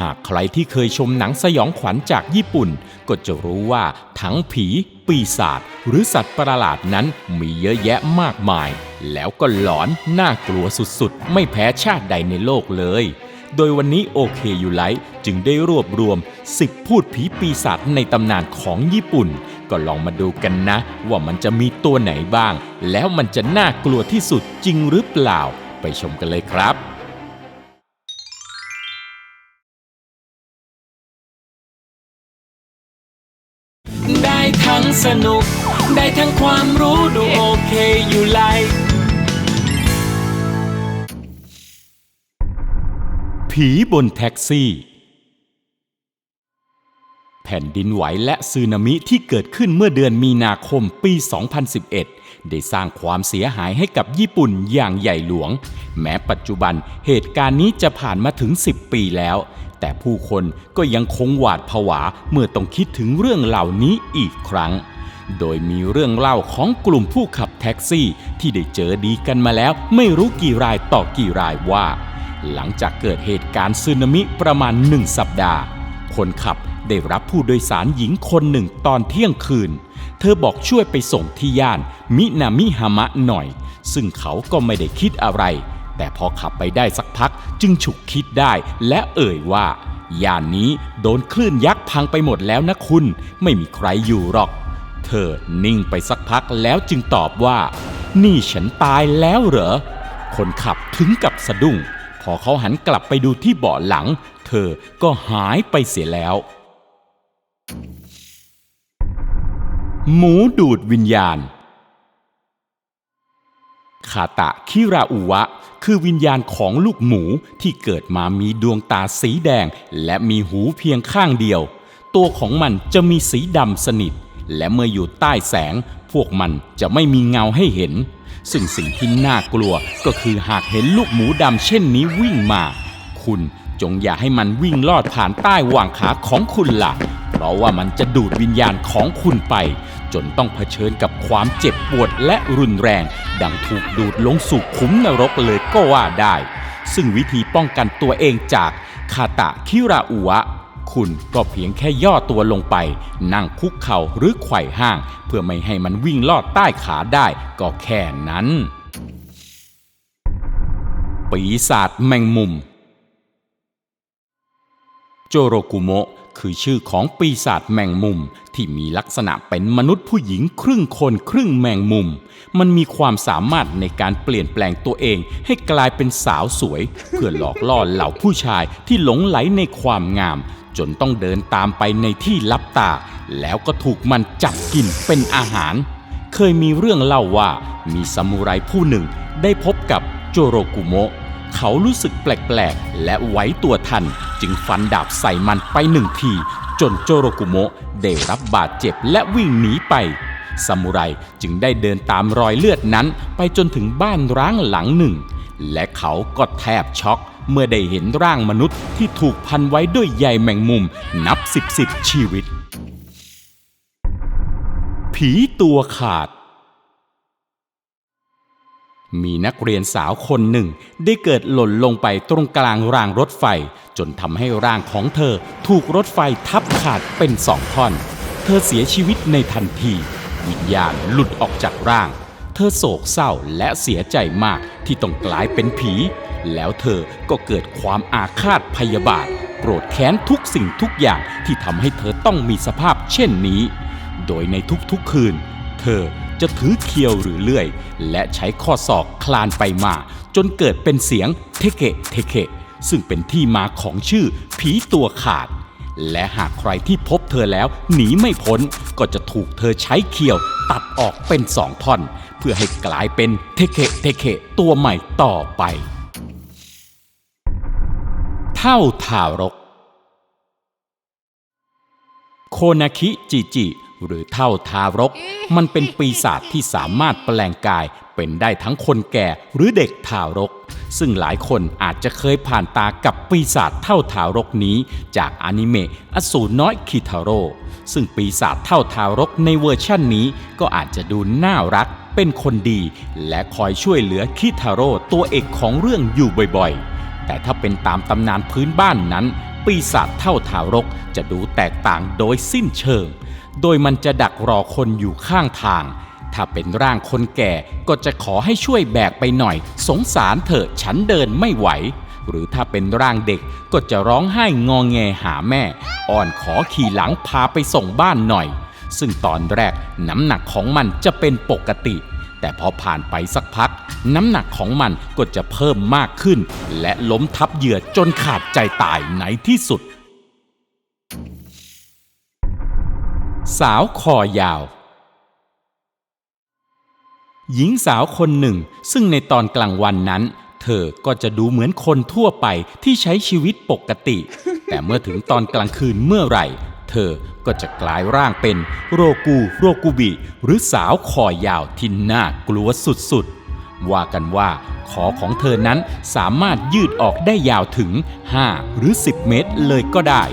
หากใครที่เคยชมหนังสยองขวัญจากญี่ปุ่น ก็จะรู้ว่าทั้งผี ปีศาจหรือสัตว์ประหลาดนั้นมีเยอะแยะมากมาย แล้วก็หลอนน่ากลัวสุดๆ ไม่แพ้ชาติใดในโลกเลย โดยวันนี้โอเคอยู่ไลท์จึงได้รวบรวม 10 พูดผีปีศาจในตำนานของญี่ปุ่น ก็ลองมาดูกันนะ ว่ามันจะมีตัวไหนบ้าง แล้วมันจะน่ากลัวที่สุดจริงหรือเปล่า ไปชมกันเลยครับ สนุก ได้ทั้งความรู้ดูโอเคอยู่ไลผีบนแท็กซี่ แผ่นดินไหวและสึนามิที่เกิดขึ้นเมื่อเดือนมีนาคมปี 2011 ได้สร้างความเสียหายให้กับญี่ปุ่นอย่างใหญ่หลวง แม้ปัจจุบันเหตุการณ์นี้จะผ่านมาถึง 10 ปีแล้ว แต่ผู้คนก็ยังคงหวาดผวาเมื่อต้องคิดถึงเรื่องเหล่านี้อีกครั้ง โดยมีเรื่องเล่าของกลุ่มผู้ขับแท็กซี่ที่ได้เจอดีกันมาแล้ว ไม่รู้กี่รายต่อกี่รายว่า หลังจากเกิดเหตุการณ์สึนามิประมาณหนึ่งสัปดาห์ คนขับได้รับผู้โดยสารหญิงคนหนึ่งตอนเที่ยงคืน เธอบอกช่วยไปส่งที่ย่านมินามิฮามะหน่อย ซึ่งเขาก็ไม่ได้คิดอะไร แต่พอขับไปได้สักพักจึงฉุกคิดได้และเอ่ยว่าย่านนี้โดนคลื่นยักษ์พังไปหมดแล้วนะคุณ ไม่มีใครอยู่หรอก อนิ่งไปสักพักแล้วจึงตอบว่า นี่ฉันตายแล้วเหรอ คนขับถึงกับสะดุ้ง พอเขาหันกลับไปดูที่เบาะหลัง เธอก็หายไปเสียแล้ว หมูดูดวิญญาณคาตะคิราอุวะ คือวิญญาณของลูกหมูที่เกิดมามีดวงตาสีแดง และมีหูเพียงข้างเดียว ตัวของมันจะมีสีดำสนิท และเมื่ออยู่ใต้แสง พวกมันจะไม่มีเงาให้เห็น ซึ่งสิ่งที่น่ากลัวก็คือหากเห็นลูกหมูดำเช่นนี้วิ่งมา คุณจงอย่าให้มันวิ่งลอดผ่านใต้หว่างขาของคุณละ่ะ เพราะว่ามันจะดูดวิญญาณของคุณไป จนต้องเผชิญกับความเจ็บปวดและรุนแรง ดังถูกดูดลงสู่ขุมนรกเลยก็ว่าได้ ซึ่งวิธีป้องกันตัวเองจากคาตะคิราอุวะ คุณก็เพียงแค่ย่อตัวลงไป นั่งคุกเข่าหรือไขว่ห้าง เพื่อไม่ให้มันวิ่งลอดใต้ขาได้ก็แค่นั้น ปีศาจแมงมุม โจโรกุโมะคือชื่อของปีศาจแมงมุมที่มีลักษณะเป็นมนุษย์ผู้หญิงครึ่งคนครึ่งแมงมุม มันมีความสามารถในการเปลี่ยนแปลงตัวเองให้กลายเป็นสาวสวย เพื่อหลอกล่อเหล่าผู้ชายที่หลงไหลในความงาม จนต้องเดินตามไปในที่ลับตา แล้วก็ถูกมันจับกินเป็นอาหาร เคยมีเรื่องเล่าว่ามีซามูไรผู้หนึ่งได้พบกับโจโรกุโมะเขารู้สึกแปลกๆ และไหวตัวทัน จึงฟันดาบใส่มันไปหนึ่งที จนโจโรกุโมะได้รับบาดเจ็บและวิ่งหนีไปซามูไรจึงได้เดินตามรอยเลือดนั้น ไปจนถึงบ้านร้างหลังหนึ่ง และเขาก็แทบช็อก เมื่อได้เห็นร่างมนุษย์ที่ถูกพันไว้ด้วยใยแมงมุมนับสิบสิบชีวิต ผีตัวขาด มีนักเรียนสาวคนหนึ่งได้เกิดหล่นลงไปตรงกลางรางรถไฟ จนทำให้ร่างของเธอถูกรถไฟทับขาดเป็นสองท่อน เธอเสียชีวิตในทันที วิญญาณหลุดออกจากร่าง เธอโศกเศร้าและเสียใจมากที่ต้องกลายเป็นผี แล้วเธอก็เกิดความอาฆาตพยาบาท โกรธแค้นทุกสิ่งทุกอย่างที่ทำให้เธอต้องมีสภาพเช่นนี้ โดยในทุกๆคืน เธอจะถือเคียวหรือเลื่อย และใช้ข้อศอกคลานไปมา จนเกิดเป็นเสียงเทเกะเทเกะซึ่งเป็นที่มาของชื่อผีตัวขาด และหากใครที่พบเธอแล้วหนีไม่พ้นก็จะถูกเธอใช้เคียวตัดออกเป็นสองท่อน เพื่อให้กลายเป็นเทเกะเทเกะตัวใหม่ต่อไป ท่าทารก โคนาคิจิจิ หรือเท่าทารก มันเป็นปีศาจที่สามารถแปลงกายเป็นได้ทั้งคนแก่หรือเด็กทารก ซึ่งหลายคนอาจจะเคยผ่านตากับปีศาจเท่าทารกนี้ จากอนิเมะอสูรน้อยคิทาโร่ซึ่งปีศาจเท่าทารกในเวอร์ชั่นนี้ก็อาจจะดูน่ารักเป็นคนดี และคอยช่วยเหลือคิทาโร่ตัวเอกของเรื่องอยู่บ่อยๆ แต่ถ้าเป็นตามตำนานพื้นบ้านนั้น ปีศาจเท่าทารกจะดูแตกต่างโดยสิ้นเชิง โดยมันจะดักรอคนอยู่ข้างทาง ถ้าเป็นร่างคนแก่ก็จะขอให้ช่วยแบกไปหน่อย สงสารเถอะฉันเดินไม่ไหว หรือถ้าเป็นร่างเด็กก็จะร้องไห้งอแงหาแม่ อ่อนขอขี่หลังพาไปส่งบ้านหน่อย ซึ่งตอนแรกน้ำหนักของมันจะเป็นปกติ แต่พอผ่านไปสักพัก น้ำหนักของมันก็จะเพิ่มมากขึ้น และล้มทับเหยื่อจนขาดใจตายในที่สุด สาวคอยาว หญิงสาวคนหนึ่ง ซึ่งในตอนกลางวันนั้น เธอก็จะดูเหมือนคนทั่วไปที่ใช้ชีวิตปกติ แต่เมื่อถึงตอนกลางคืนเมื่อไหร่ เธอก็จะกลายร่างเป็นโรกูโรกุบิหรือสาวคอยาวที่น่ากลัวสุดๆ ว่ากันว่าขอของเธอนั้นสามารถยืดออกได้ยาวถึง 5 หรือ 10 เมตรเลยก็ได้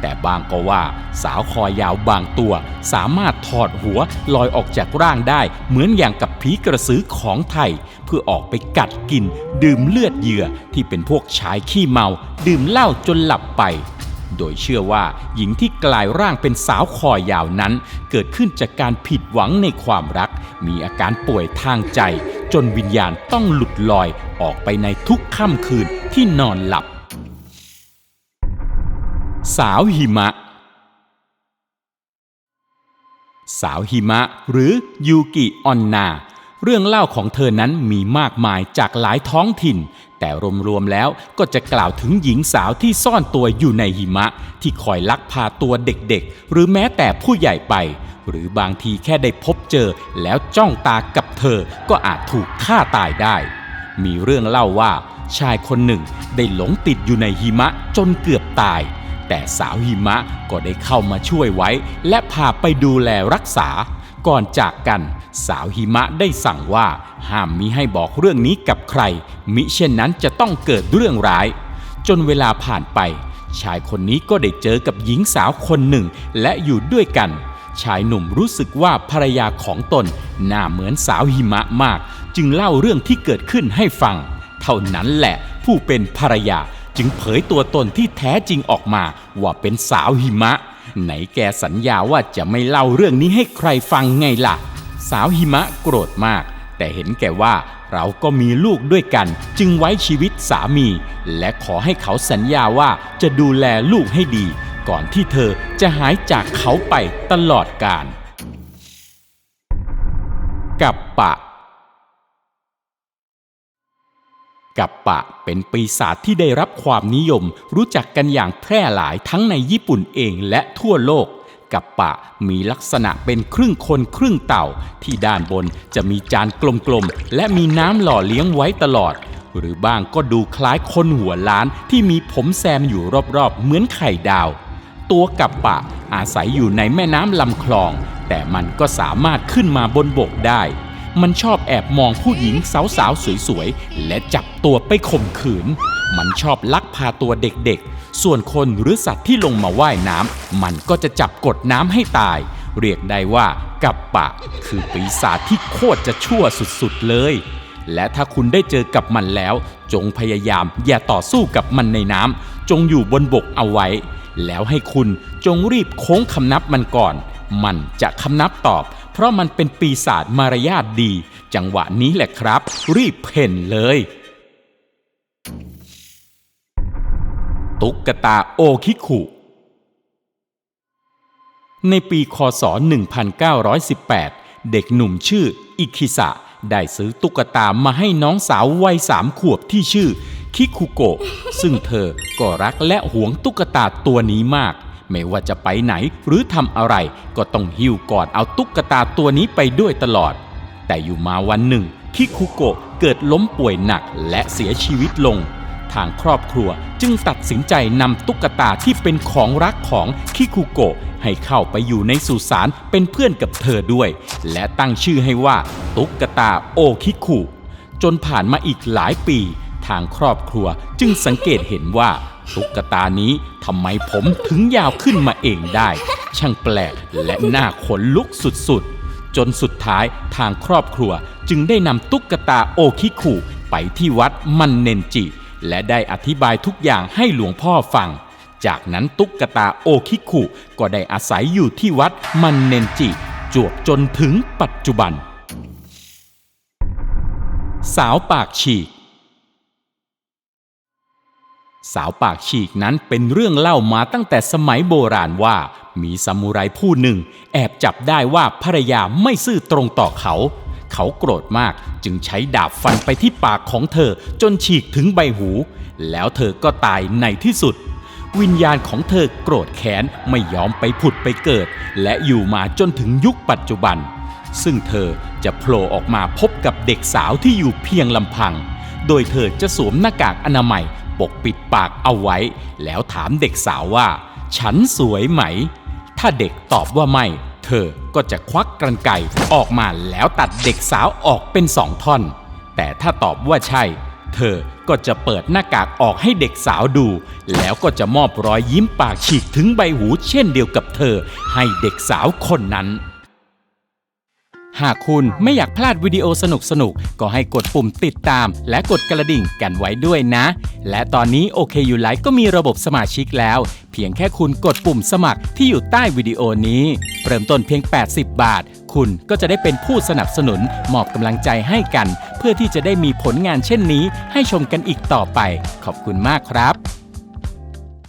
แต่บางก็ว่าสาวคอยาวบางตัว สามารถถอดหัวลอยออกจากร่างได้ เหมือนอย่างกับผีกระสือของไทย เพื่อออกไปกัดกิน ดื่มเลือดเหยื่อที่เป็นพวกชายขี้เมา ดื่มเหล้าจนหลับไป โดยเชื่อว่าหญิงที่กลายร่างเป็นสาวคอยาวนั้น เกิดขึ้นจากการผิดหวังในความรัก มีอาการป่วยทางใจ จนวิญญาณต้องหลุดลอยออกไปในทุกค่ำคืนที่นอนหลับ สาวหิมะ สาวหิมะ หรือยูกิออนนาเรื่องเล่าของเธอนั้นมีมากมายจากหลายท้องถิ่น แต่รวมๆแล้วก็จะกล่าวถึงหญิงสาวที่ซ่อนตัวอยู่ในหิมะ ที่คอยลักพาตัวเด็กๆ หรือแม้แต่ผู้ใหญ่ไป หรือบางทีแค่ได้พบเจอแล้วจ้องตากับเธอก็อาจถูกฆ่าตายได้ มีเรื่องเล่าว่า ชายคนหนึ่งได้หลงติดอยู่ในหิมะจนเกือบตาย แต่สาวหิมะก็ได้เข้ามาช่วยไว้ และพาไปดูแลรักษา ก่อนจากกัน สาวหิมะได้สั่งว่าห้ามมิให้บอกเรื่องนี้กับใคร มิเช่นนั้นจะต้องเกิดเรื่องร้าย จนเวลาผ่านไป ชายคนนี้ก็ได้เจอกับหญิงสาวคนหนึ่งและอยู่ด้วยกัน ชายหนุ่มรู้สึกว่าภรรยาของตนหน้าเหมือนสาวหิมะมาก จึงเล่าเรื่องที่เกิดขึ้นให้ฟัง เท่านั้นแหละผู้เป็นภรรยาจึงเผยตัวตนที่แท้จริงออกมาว่าเป็นสาวหิมะ ไหนแกสัญญาว่าจะไม่เล่าเรื่องนี้ให้ใครฟังไงล่ะ สาวหิมะโกรธมาก แต่เห็นแก่ว่าเราก็มีลูกด้วยกัน จึงไว้ชีวิตสามี และขอให้เขาสัญญาว่าจะดูแลลูกให้ดี ก่อนที่เธอจะหายจากเขาไปตลอดกาลกับปะ กัปปะเป็นปีศาจที่ได้รับความนิยม รู้จักกันอย่างแพร่หลายทั้งในญี่ปุ่นเองและทั่วโลก กัปปะมีลักษณะเป็นครึ่งคนครึ่งเต่า ที่ด้านบนจะมีจานกลมๆ และมีน้ำหล่อเลี้ยงไว้ตลอด หรือบ้างก็ดูคล้ายคนหัวล้านที่มีผมแซมอยู่รอบๆ เหมือนไข่ดาว ตัวกัปปะอาศัยอยู่ในแม่น้ำลำคลอง แต่มันก็สามารถขึ้นมาบนบกได้ มันชอบแอบมองผู้หญิงสาวๆสวยๆ และจับตัวไปข่มขืน มันชอบลักพาตัวเด็กๆ ส่วนคนหรือสัตว์ที่ลงมาว่ายน้ำมันก็จะจับกดน้ำให้ตาย เรียกได้ว่ากัปปะ คือปีศาจที่โคตรจะชั่วสุดๆเลย และถ้าคุณได้เจอกับมันแล้ว จงพยายามอย่าต่อสู้กับมันในน้ำจงอยู่บนบกเอาไว้ แล้วให้คุณจงรีบโค้งคำนับมันก่อน มันจะคำนับตอบ เพราะมันเป็นปีศาจมารยาทดี จังหวะนี้แหละครับ รีบเพ่นเลย ตุ๊กตาโอคิคุในปีคศ 1918 เด็กหนุ่มชื่ออิคิสะได้ซื้อตุ๊กตามาให้น้องสาววัยสามขวบที่ชื่อ คิคุโกะซึ่งเธอก็รักและหวงตุ๊กตาตัวนี้มาก ไม่ว่าจะไปไหนหรือทำอะไรก็ต้องหิ้วกอดเอาตุ๊กตาตัวนี้ไปด้วยตลอด แต่อยู่มาวันหนึ่งคิคุโกะเกิดล้มป่วยหนักและเสียชีวิตลง ทางครอบครัวจึงตัดสินใจนำตุ๊กตาที่เป็นของรักของคิคุโกะให้เข้าไปอยู่ในสุสานเป็นเพื่อนกับเธอด้วย และตั้งชื่อให้ว่า ตุ๊กตาโอคิคุจนผ่านมาอีกหลายปี ทางครอบครัวจึงสังเกตเห็นว่า ตุ๊กตานี้ทำไมผมถึงยาวขึ้นมาเองได้ ช่างแปลกและน่าขนลุกสุดๆ จนสุดท้ายทางครอบครัวจึงได้นำตุ๊กตาโอคิคุไปที่วัดมันเนนจิ และได้อธิบายทุกอย่างให้หลวงพ่อฟัง จากนั้นตุ๊กตาโอคิคุก็ได้อาศัยอยู่ที่วัดมันเนนจิ จวบจนถึงปัจจุบัน สาวปากฉีก สาวปากฉีกนั้นเป็นเรื่องเล่ามาตั้งแต่สมัยโบราณว่า มีซามูไรผู้หนึ่ง แอบจับได้ว่าภรรยาไม่ซื่อตรงต่อเขา เขาโกรธมากจึงใช้ดาบฟันไปที่ปากของเธอจนฉีกถึงใบหู แล้วเธอก็ตายในที่สุด วิญญาณของเธอโกรธแค้นไม่ยอมไปผุดไปเกิด และอยู่มาจนถึงยุคปัจจุบัน ซึ่งเธอจะโผล่ออกมาพบกับเด็กสาวที่อยู่เพียงลำพัง โดยเธอจะสวมหน้ากากอนามัย ปกปิดปากเอาไว้ แล้วถามเด็กสาวว่า ฉันสวยไหม ถ้าเด็กตอบว่าไม่ เธอก็จะควักกรรไกรออกมาแล้วตัดเด็กสาวออกเป็นสองท่อน แต่ถ้าตอบว่าใช่ เธอก็จะเปิดหน้ากากออกให้เด็กสาวดู แล้วก็จะมอบรอยยิ้มปากฉีกถึงใบหูเช่นเดียวกับเธอ ให้เด็กสาวคนนั้น หากคุณไม่อยากพลาดวิดีโอสนุกๆก็ให้กดปุ่มติดตาม และกดกระดิ่งกันไว้ด้วยนะ และตอนนี้โอเคยูไลฟ์ก็มีระบบสมาชิกแล้ว เพียงแค่คุณกดปุ่มสมัครที่อยู่ใต้วิดีโอนี้ เริ่มต้นเพียง 80 บาท คุณก็จะได้เป็นผู้สนับสนุนมอบกำลังใจให้กัน เพื่อที่จะได้มีผลงานเช่นนี้ ให้ชมกันอีกต่อไป ขอบคุณมากครับ